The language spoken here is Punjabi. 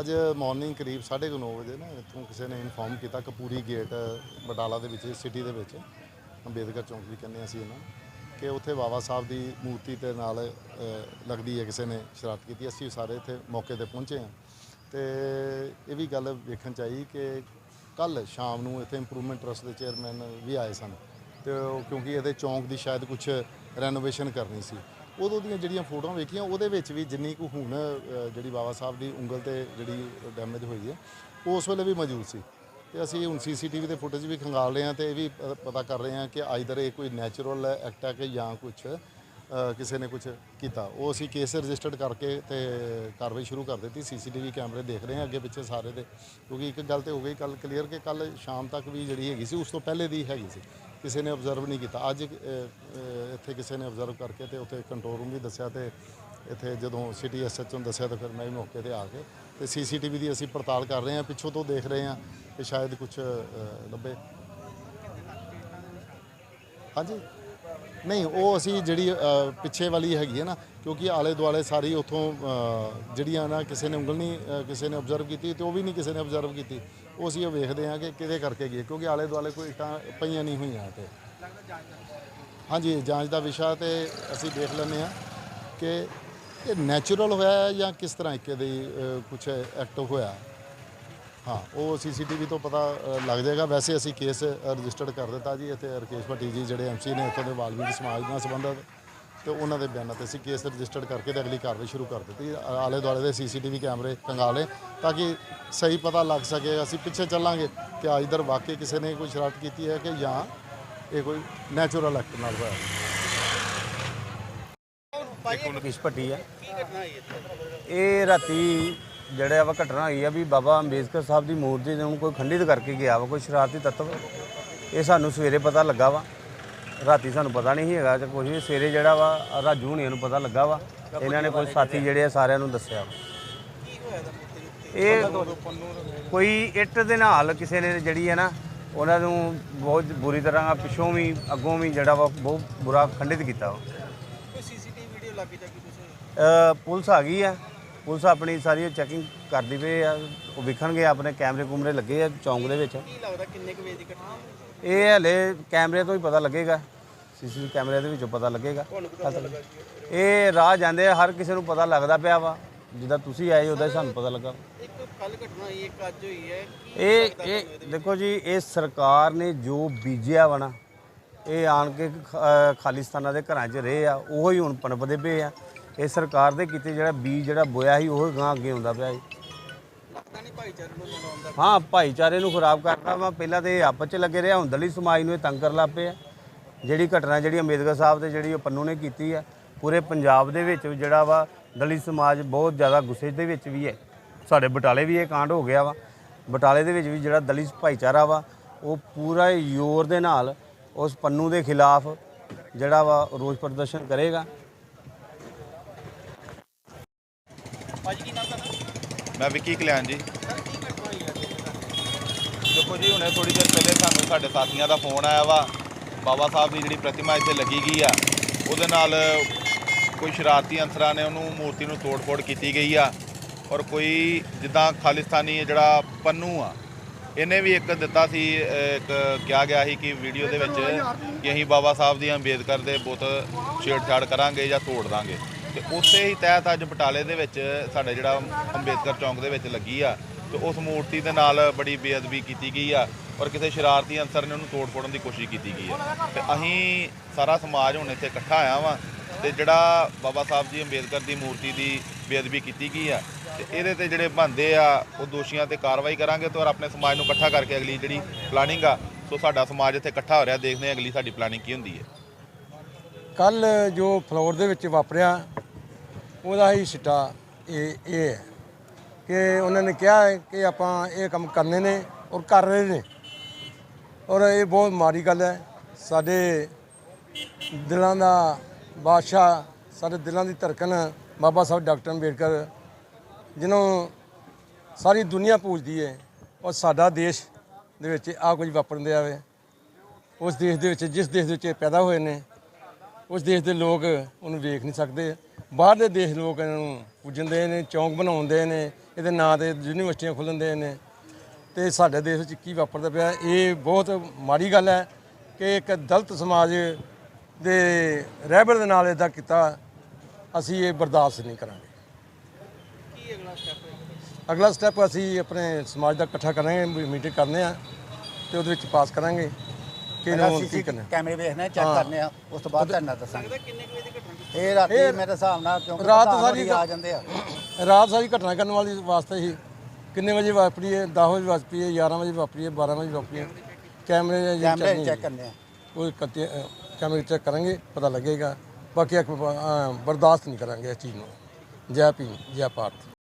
ਅੱਜ ਮਾਰਨਿੰਗ ਕਰੀਬ 9:30 ਵਜੇ ਨਾ ਇੱਥੋਂ ਕਿਸੇ ਨੇ ਇਨਫੋਰਮ ਕੀਤਾ ਕਪੂਰੀ ਗੇਟ ਬਟਾਲਾ ਦੇ ਵਿੱਚ ਸਿਟੀ ਦੇ ਵਿੱਚ, ਅੰਬੇਦਕਰ ਚੌਂਕ ਵੀ ਕਹਿੰਦੇ ਅਸੀਂ ਇਹਨਾਂ ਕਿ ਉੱਥੇ ਬਾਬਾ ਸਾਹਿਬ ਦੀ ਮੂਰਤੀ ਤੇ ਨਾਲ ਲੱਗਦੀ ਹੈ ਕਿਸੇ ਨੇ ਸ਼ਰਾਰਤ ਕੀਤੀ, ਅਸੀਂ ਸਾਰੇ ਇੱਥੇ ਮੌਕੇ ਤੇ ਪਹੁੰਚੇ ਹਾਂ। ਤੇ ਇਹ ਵੀ ਗੱਲ ਵੇਖਣ ਚ ਆਈ ਕਿ ਕੱਲ ਸ਼ਾਮ ਨੂੰ ਇੱਥੇ ਇੰਪਰੂਵਮੈਂਟ ਟਰਸਟ ਦੇ ਚੇਅਰਮੈਨ ਵੀ ਆਏ ਸਨ, ਤੇ ਉਹ ਕਿਉਂਕਿ ਇਹਦੇ ਚੌਂਕ ਦੀ ਸ਼ਾਇਦ ਕੁਝ ਰੈਨੋਵੇਸ਼ਨ ਕਰਨੀ ਸੀ। ਉਦੋਂ ਦੀਆਂ ਜਿਹੜੀਆਂ ਫੋਟੋਆਂ ਵੇਖੀਆਂ, ਉਹਦੇ ਵਿੱਚ ਵੀ ਜਿੰਨੀ ਕੁ ਹੁਣ ਜਿਹੜੀ ਬਾਬਾ ਸਾਹਿਬ ਦੀ ਉਂਗਲ ਤੇ ਜਿਹੜੀ ਡੈਮੇਜ ਹੋਈ ਹੈ, ਉਹ ਉਸ ਵੇਲੇ ਵੀ ਮੌਜੂਦ ਸੀ। ਤੇ ਅਸੀਂ ਹੁਣ ਸੀਸੀਟੀਵੀ ਦੇ ਫੁਟੇਜ ਵੀ ਖੰਗਾਲ ਰਹੇ ਹਾਂ ਤੇ ਇਹ ਵੀ ਪਤਾ ਕਰ ਰਹੇ ਹਾਂ ਕਿ ਆਈਦਰ ਇਹ ਕੋਈ ਨੈਚੁਰਲ ਐਕਟ ਹੈ ਕਿ ਜਾਂ ਕੁਝ ਕਿਸੇ ਨੇ ਕੁਝ ਕੀਤਾ। ਉਹ ਅਸੀਂ ਕੇਸ ਰਜਿਸਟਰਡ ਕਰਕੇ ਤੇ ਕਾਰਵਾਈ ਸ਼ੁਰੂ ਕਰ ਦਿੱਤੀ। ਸੀਸੀਟੀਵੀ ਕੈਮਰੇ ਦੇਖ ਰਹੇ ਹਾਂ ਅੱਗੇ ਪਿੱਛੇ ਸਾਰੇ ਦੇ। ਕਿਉਂਕਿ ਇੱਕ ਗੱਲ ਤੇ ਹੋ ਗਈ ਕੱਲ ਕਲੀਅਰ ਕਿ ਕੱਲ ਸ਼ਾਮ ਤੱਕ ਵੀ ਜਿਹੜੀ ਹੈਗੀ ਸੀ, ਉਸ ਤੋਂ ਪਹਿਲੇ ਦੀ ਹੈਗੀ ਸੀ। ਕਿਸੇ ਨੇ ਆਬਜ਼ਰਵ ਨਹੀਂ ਕੀਤਾ। ਅੱਜ ਇੱਥੇ ਕਿਸੇ ਨੇ ਆਬਜ਼ਰਵ ਕਰਕੇ ਤੇ ਉੱਥੇ ਕੰਟਰੋਲ ਰੂਮ ਵੀ ਦੱਸਿਆ ਤੇ ਇੱਥੇ ਜਦੋਂ ਸਿਟੀ ਐਸਐਚਓ ਨੂੰ ਦੱਸਿਆ ਤਾਂ ਫਿਰ ਮੈਂ ਵੀ ਮੌਕੇ ਤੇ ਆ ਕੇ ਤੇ ਸੀਸੀਟੀਵੀ ਦੀ ਅਸੀਂ ਪੜਤਾਲ ਕਰ ਰਹੇ ਹਾਂ, ਪਿੱਛੋਂ ਤੋਂ ਦੇਖ ਰਹੇ ਹਾਂ ਕਿ ਸ਼ਾਇਦ ਕੁਝ ਲੱਭੇ। ਹਾਂਜੀ? ਨਹੀਂ ਉਹ ਅਸੀਂ ਜਿਹੜੀ ਅ, ਪਿੱਛੇ ਵਾਲੀ ਹੈਗੀ ਹੈ ਨਾ ਕਿਉਂਕਿ ਆਲੇ ਦੁਆਲੇ ਸਾਰੀ ਉਥੋਂ ਜਿਹੜੀਆਂ ਨਾ ਕਿਸੇ ਨੇ ਉਂਗਲ ਨਹੀਂ ਅ, ਕਿਸੇ ਨੇ ਆਬਜ਼ਰਵ ਕੀਤੀ ਤੇ ਉਹ ਵੀ ਨਹੀਂ ਕਿਸੇ ਨੇ ਆਬਜ਼ਰਵ ਕੀਤੀ। ਉਹ ਅਸੀਂ ਉਹ ਵੇਖਦੇ ਹਾਂ ਕਿ ਕਿਹਦੇ ਕਰਕੇ ਗਈ ਹੈ, ਕਿਉਂਕਿ ਆਲੇ ਦੁਆਲੇ ਕੋਈ ਇੱਟਾਂ ਪਈਆਂ ਨਹੀਂ ਹੋਈਆਂ ਤੇ ਹਾਂਜੀ ਜਾਂਚ ਦਾ ਵਿਸ਼ਾ ਤੇ ਅਸੀਂ ਦੇਖ ਲੈਂਦੇ ਹਾਂ ਕਿ ਇਹ ਨੈਚੁਰਲ ਹੋਇਆ ਹੈ ਜਾਂ ਕਿਸ ਤਰ੍ਹਾਂ ਇੱਕ ਦੇ ਕੁਝ ਐਕਟ ਹੋਇਆ। ਹਾਂ ਉਹ ਸੀਸੀਟੀਵੀ ਤੋਂ ਪਤਾ ਅ, ਲੱਗ ਜਾਏਗਾ। ਵੈਸੇ ਅਸੀਂ ਕੇਸ ਰਜਿਸਟਰਡ ਕਰ ਦਿੱਤਾ ਜੀ ਇੱਥੇ ਰਕੇਸ਼ ਭੱਟੀ ਜੀ ਜਿਹੜੇ ਐਮਸੀ ਨੇ ਇੱਥੋਂ ਦੇ ਵਾਲਮੀਕੀ ਸਮਾਜ ਨਾਲ ਸੰਬੰਧਿਤ। ਤੇ ਉਹਨਾਂ ਦੇ ਬਿਆਨਾਂ ਤੇ ਅਸੀਂ ਕੇਸ ਰਜਿਸਟਰਡ ਕਰਕੇ ਤੇ ਅਗਲੀ ਕਾਰਵਾਈ ਸ਼ੁਰੂ ਕਰ ਦਿੱਤੀ। ਆ- ਆਲੇ ਦੁਆਲੇ ਦੇ ਸੀਸੀਟੀਵੀ ਕੈਮਰੇ ਕੰਗਾਲੇ ਤਾਂ ਕਿ ਸਹੀ ਪਤਾ ਲੱਗ ਸਕੇ। ਅਸੀਂ ਪਿੱਛੇ ਚੱਲਾਂਗੇ ਕਿ ਆ ਇਧਰ ਵਾਕਈ ਕਿਸੇ ਨੇ ਕੋਈ ਸ਼ਰਾਰਤ ਕੀਤੀ ਹੈ ਕਿ ਜਾਂ ਇਹ ਕੋਈ ਨੈਚੁਰਲ ਐਕਟ ਨਾਲ ਹੋਇਆ। ਕਿਸ ਭੱਟੀ ਆ ਇਹ ਰਾਤੀ ਜਿਹੜਾ ਵਾ ਘਟਨਾ ਹੋਈ ਆ ਵੀ ਬਾਬਾ ਅੰਬੇਦਕਰ ਸਾਹਿਬ ਦੀ ਮੂਰਤੀ ਨੂੰ ਕੋਈ ਖੰਡਿਤ ਕਰਕੇ ਗਿਆ ਵਾ ਕੋਈ ਸ਼ਰਾਰਤੀ ਤੱਤਵ ਇਹ ਸਾਨੂੰ ਸਵੇਰੇ ਪਤਾ ਲੱਗਾ ਵਾ। ਰਾਤੀ ਸਾਨੂੰ ਪਤਾ ਨਹੀਂ ਸੀ ਹੈਗਾ ਤੇ ਕੁਝ ਵੀ ਸਵੇਰੇ ਜਿਹੜਾ ਵਾ ਰਾਜੂ ਹੁਣੀਆਂ ਨੂੰ ਪਤਾ ਲੱਗਾ ਵਾ ਇਹਨਾਂ ਨੇ ਕੋਈ ਸਾਥੀ ਜਿਹੜੇ ਆ ਸਾਰਿਆਂ ਨੂੰ ਦੱਸਿਆ ਵਾ। ਇਹ ਕੋਈ ਇੱਟ ਦੇ ਨਾਲ ਕਿਸੇ ਨੇ ਜਿਹੜੀ ਹੈ ਨਾ ਉਹਨਾਂ ਨੂੰ ਬਹੁਤ ਬੁਰੀ ਤਰ੍ਹਾਂ ਪਿੱਛੋਂ ਵੀ ਅੱਗੋਂ ਵੀ ਜਿਹੜਾ ਵਾ ਬਹੁਤ ਬੁਰਾ ਖੰਡਿਤ ਕੀਤਾ ਵਾ। ਕੋਈ ਸੀਸੀਟੀਵੀ ਵੀਡੀਓ ਲੱਗ ਜਾਗੀ ਕੁਛ ਅ, ਪੁਲਿਸ ਆ ਗਈ ਆ। ਪੁਲਿਸ ਆਪਣੀ ਸਾਰੀ ਚੈਕਿੰਗ ਕਰਦੀ ਪਈ ਆ ਉਹ ਵਿਖਣਗੇ ਆਪਣੇ ਕੈਮਰੇ ਕੁਮਰੇ ਲੱਗੇ ਆ ਚੌਂਕ ਦੇ ਵਿੱਚ। ਕੀ ਲੱਗਦਾ ਕਿੰਨੇ ਕੁ ਵਜੇ ਦੀ ਘਟਨਾ? ਇਹ ਹਲੇ ਕੈਮਰੇ ਤੋਂ ਹੀ ਪਤਾ ਲੱਗੇਗਾ ਸੀਸੀਟੀਵੀ ਕੈਮਰੇ ਦੇ ਵਿੱਚੋਂ ਪਤਾ ਲੱਗੇਗਾ। ਇਹ ਰਾਹ ਜਾਂਦੇ ਆ, ਹਰ ਕਿਸੇ ਨੂੰ ਪਤਾ ਲੱਗਦਾ ਪਿਆ ਵਾ ਜਿੱਦਾਂ ਤੁਸੀਂ ਆਏ ਉਹਦਾ ਸਾਨੂੰ ਪਤਾ ਲੱਗਾ। ਇੱਕ ਕੱਲ ਘਟਨਾ ਹੋਈ ਇੱਕ ਅੱਜ ਹੋਈ ਹੈ ਕੀ ਇਹ ਇਹ ਦੇਖੋ ਜੀ ਇਹ ਸਰਕਾਰ ਨੇ ਜੋ ਬੀਜਿਆ ਵਾ ਨਾ ਇਹ ਆਣ ਕੇ ਖਾਲਿਸਤਾਨਾਂ ਦੇ ਘਰਾਂ 'ਚ ਰਹੇ ਆ ਉਹੋ ਹੀ ਹੁਣ ਪਨਪਦੇ ਪਏ ਆ। ਇਹ ਸਰਕਾਰ ਦੇ ਕੀਤੇ ਜਿਹੜਾ ਬੀਜ ਜਿਹੜਾ ਬੋਇਆ ਸੀ, ਉਹ ਗਾਂ ਅੱਗੇ ਆਉਂਦਾ ਪਿਆ ਜੀ ਹਾਂ, ਭਾਈਚਾਰੇ ਨੂੰ ਖਰਾਬ ਕਰਦਾ ਵਾ। ਪਹਿਲਾਂ ਤੇ ਇਹ ਆਪਸ 'ਚ ਲੱਗੇ ਰਿਹਾ ਹੁਣ ਦਲਿਤ ਸਮਾਜ ਨੂੰ ਇਹ ਤੰਗ ਕਰ ਲੱਗ ਪਏ ਆ। ਜਿਹੜੀ ਘਟਨਾ ਜਿਹੜੀ ਅੰਬੇਦਕਰ ਸਾਹਿਬ ਤੇ ਜਿਹੜੀ ਉਹ ਪੰਨੂ ਨੇ ਕੀਤੀ ਆ, ਪੂਰੇ ਪੰਜਾਬ ਦੇ ਵਿੱਚ ਜਿਹੜਾ ਵਾ, ਦਲਿਤ ਸਮਾਜ ਬਹੁਤ ਜ਼ਿਆਦਾ ਗੁੱਸੇ ਦੇ ਵਿੱਚ ਵੀ ਹੈ। ਸਾਡੇ ਬਟਾਲੇ ਵੀ ਇਹ ਕਾਂਡ ਹੋ ਗਿਆ ਵਾ। ਬਟਾਲੇ ਦੇ ਵਿੱਚ ਵੀ ਜਿਹੜਾ ਦਲਿਤ ਭਾਈਚਾਰਾ ਵਾ, ਉਹ ਪੂਰਾ ਜ਼ੋਰ ਦੇ ਨਾਲ ਉਸ ਪੰਨੂ ਦੇ ਖਿਲਾਫ ਜਿਹੜਾ ਵਾ ਰੋਸ ਪ੍ਰਦਰਸ਼ਨ ਕਰੇਗਾ। ਮੈਂ ਵਿੱਕੀ ਕਲਿਆਣ ਜੀ। ਦੇਖੋ ਜੀ, ਹੁਣੇ ਥੋੜੀ ਦੇਰ ਪਹਿਲੇ ਸਾਨੂੰ ਸਾਡੇ ਸਾਥੀਆਂ ਦਾ ਫੋਨ ਆਇਆ ਵਾ। ਬਾਬਾ ਸਾਹਿਬ ਦੀ ਜਿਹੜੀ ਪ੍ਰਤਿਮਾ ਇੱਥੇ ਲੱਗੀ ਗਈ ਆ, ਉਹਦੇ ਨਾਲ ਕੋਈ ਸ਼ਰਾਰਤੀ ਅੰਸਰਾਂ ਨੇ ਉਹਨੂੰ ਮੂਰਤੀ ਨੂੰ ਤੋੜ-ਫੋੜ ਕੀਤੀ ਗਈ ਆ। ਔਰ ਕੋਈ ਜਿੱਦਾਂ ਖਾਲਿਸਤਾਨੀ ਜਿਹੜਾ ਪੰਨੂ ਆ, ਇਹਨੇ ਵੀ ਇੱਕ ਦਿੱਤਾ ਸੀ, ਇੱਕ ਕਿਹਾ ਗਿਆ ਸੀ ਕਿ ਵੀਡੀਓ ਦੇ ਵਿੱਚ ਕਿ ਅਸੀਂ ਬਾਬਾ ਸਾਹਿਬ ਦੀ ਅੰਬੇਦਕਰ ਦੇ ਬੁੱਤ ਛੇੜਛਾੜ ਕਰਾਂਗੇ ਜਾਂ ਤੋੜ ਦਾਂਗੇ। ਤੇ ਉਸੇ ਹੀ ਤਹਿਤ ਅੱਜ ਬਟਾਲੇ ਦੇ ਵਿੱਚ ਸਾਡੇ ਜਿਹੜਾ ਅੰਬੇਦਕਰ ਚੌਂਕ ਦੇ ਵਿੱਚ ਲੱਗੀ ਆ ਤੇ ਉਸ ਮੂਰਤੀ ਦੇ ਨਾਲ ਬੜੀ ਬੇਅਦਬੀ ਕੀਤੀ ਗਈ ਆ ਔਰ ਕਿਸੇ ਸ਼ਰਾਰਤੀ ਅੰਸਰ ਨੇ ਉਹਨੂੰ ਤੋੜ ਫੋੜਨ ਦੀ ਕੋਸ਼ਿਸ਼ ਕੀਤੀ ਗਈ ਆ। ਤੇ ਅਸੀਂ ਸਾਰਾ ਸਮਾਜ ਹੁਣ ਇੱਥੇ ਇਕੱਠਾ ਆਇਆ ਵਾਂ ਤੇ ਜਿਹੜਾ ਬਾਬਾ ਸਾਹਿਬ ਜੀ ਅੰਬੇਦਕਰ ਦੀ ਮੂਰਤੀ ਦੀ ਬੇਅਦਬੀ ਕੀਤੀ ਗਈ ਆ ਤੇ ਇਹਦੇ ਤੇ ਜਿਹੜੇ ਬੰਦੇ ਆ, ਉਹ ਦੋਸ਼ੀਆਂ ਤੇ ਕਾਰਵਾਈ ਕਰਾਂਗੇ ਤੇ ਔਰ ਆਪਣੇ ਸਮਾਜ ਨੂੰ ਇਕੱਠਾ ਕਰਕੇ ਅਗਲੀ ਜਿਹੜੀ ਪਲਾਨਿੰਗ ਆ, ਸੋ ਸਾਡਾ ਸਮਾਜ ਇੱਥੇ ਇਕੱਠਾ ਹੋ ਰਿਹਾ, ਦੇਖਦੇ ਹਾਂ ਅਗਲੀ ਸਾਡੀ ਪਲਾਨਿੰਗ ਕੀ ਹੁੰਦੀ ਹੈ। ਕੱਲ ਜੋ ਫਲੋਰ ਦੇ ਵਿੱਚ ਵਾਪਰਿਆ ਉਹਦਾ ਹੀ ਸਿੱਟਾ ਇਹ ਇਹ ਹੈ ਕਿ ਉਹਨਾਂ ਨੇ ਕਿਹਾ ਹੈ ਕਿ ਆਪਾਂ ਇਹ ਕੰਮ ਕਰਨੇ ਨੇ ਔਰ ਕਰ ਰਹੇ ਨੇ। ਔਰ ਇਹ ਬਹੁਤ ਮਾੜੀ ਗੱਲ ਹੈ। ਸਾਡੇ ਦਿਲਾਂ ਦਾ ਬਾਦਸ਼ਾਹ, ਸਾਡੇ ਦਿਲਾਂ ਦੀ ਧੜਕਣ ਬਾਬਾ ਸਾਹਿਬ ਡਾਕਟਰ ਅੰਬੇਡਕਰ, ਜਿਹਨੂੰ ਸਾਰੀ ਦੁਨੀਆ ਪੂਜਦੀ ਹੈ ਔਰ ਸਾਡਾ ਦੇਸ਼ ਦੇ ਵਿੱਚ ਆ ਕੁਝ ਵਾਪਰਨ ਦਿਆ ਉਸ ਦੇਸ਼ ਦੇ ਵਿੱਚ, ਜਿਸ ਦੇਸ਼ ਦੇ ਵਿੱਚ ਪੈਦਾ ਹੋਏ ਨੇ, ਉਸ ਦੇਸ਼ ਦੇ ਲੋਕ ਉਹਨੂੰ ਵੇਖ ਨਹੀਂ ਸਕਦੇ। ਬਾਹਰਲੇ ਦੇਸ਼ ਲੋਕ ਇਹਨਾਂ ਨੂੰ ਪੁੱਜਣਦੇ ਨੇ, ਚੌਂਕ ਬਣਾਉਂਦੇ ਨੇ, ਇਹਦੇ ਨਾਂ ਤੇ ਯੂਨੀਵਰਸਿਟੀਆਂ ਖੁੱਲ੍ਹਦੇ ਨੇ। ਤੇ ਸਾਡੇ ਦੇਸ਼ ਵਿੱਚ ਕੀ ਵਾਪਰਦਾ ਪਿਆ, ਇਹ ਬਹੁਤ ਮਾੜੀ ਗੱਲ ਹੈ ਕਿ ਇੱਕ ਦਲਤ ਸਮਾਜ ਦੇ ਰਹਿਬਰ ਦੇ ਨਾਲ ਇਦਾਂ ਕੀਤਾ, ਅਸੀਂ ਇਹ ਬਰਦਾਸ਼ਤ ਨਹੀਂ ਕਰਾਂਗੇ। ਕੀ ਅਗਲਾ ਸਟੈਪ ਅਗਲਾ ਸਟੈਪ ਅਸੀਂ ਆਪਣੇ ਸਮਾਜ ਦਾ ਇਕੱਠਾ ਕਰਾਂਗੇ ਮੀਟਿੰਗ ਕਰਨੇ ਆ, ਤੇ ਉਹਦੇ ਵਿੱਚ ਪਾਸ ਕਰਾਂਗੇ। ਕਿ ਇਹਨੂੰ ਕੀ ਕਰਨਾ ਕੈਮਰੇ ਵੇਖਣੇ ਚੈੱਕ ਕਰਨੇ ਆ ਉਸ ਤੋਂ ਬਾਅਦ ਧਰਨਾ ਦੱਸਾਂਗੇ। ਕਿੰਨੇ ਕੁ ਵਜੇ ਦੀ ਘਟਨਾ? ਇਹ ਰਾਤੀ ਮੇਰੇ ਹਿਸਾਬ ਨਾਲ ਕਿਉਂਕਿ ਰਾਤ ਸਾਰੀ ਆ ਜਾਂਦੇ ਆ। ਰਾਤ ਸਾਰੀ ਘਟਨਾ ਕਰਨ ਵਾਲੀ ਵਾਸਤੇ ਹੀ ਕਿੰਨੇ ਵਜੇ ਵਾਪਰੀ ਹੈ 10 ਵਜੇ ਵਾਪਰੀ ਹੈ 11 ਵਜੇ ਵਾਪਰੀ ਹੈ 12 ਵਜੇ ਵਾਪਰੀ ਹੈ। ਕੈਮਰੇ ਜੇ ਕੈਮਰੇ ਚੈੱਕ ਕਰਨੇ ਆ। ਉਹ ਕੱਤੇ ਕੈਮਰੇ ਚੈੱਕ ਕਰਾਂਗੇ ਪਤਾ ਲੱਗੇਗਾ। ਬਾਕੀ ਬਰਦਾਸ਼ਤ ਨਹੀਂ ਕਰਾਂਗੇ ਇਸ ਚੀਜ਼ ਨੂੰ। ਜੈ ਭੀਮ ਜੈ ਭਾਰਤ।